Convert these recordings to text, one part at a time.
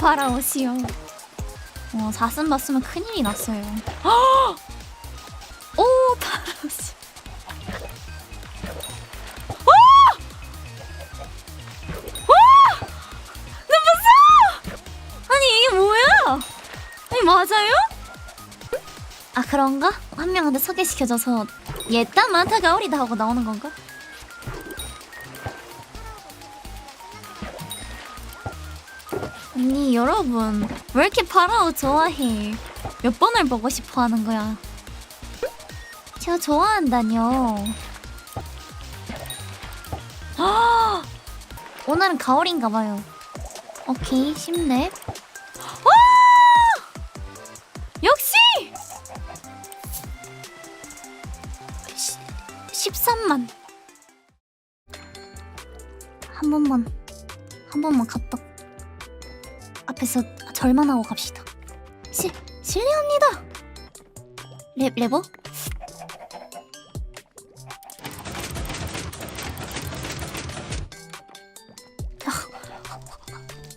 바라 오시오. 어, 사슴 봤으면 큰일이 났어요. 오, 바라오시. 뭐야? 아니 맞아요? 아 그런가? 한 명한테 소개시켜줘서 얘딴 많다가 어리다 하고 나오는 건가? 아니 여러분 왜 이렇게 파라오 좋아해? 몇 번을 보고 싶어 하는 거야? 제가 좋아한다뇨. 아, 오늘은 가을인가 봐요. 오케이 10렙. 와! 역시! 시, 13만. 한 번만 한 번만 갔다 앞에서 절만하고 갑시다. 시, 실례합니다. 레, 레버?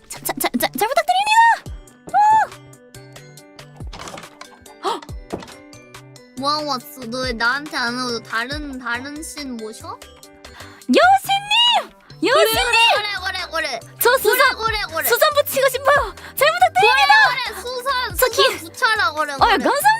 자, 자, 자, 자, 잘 부탁드립니다. 뭐 하고 왔어? 너 왜 나한테 안 오고 다른 다른 씬 모셔? 여신 그래 수산 붙이고 싶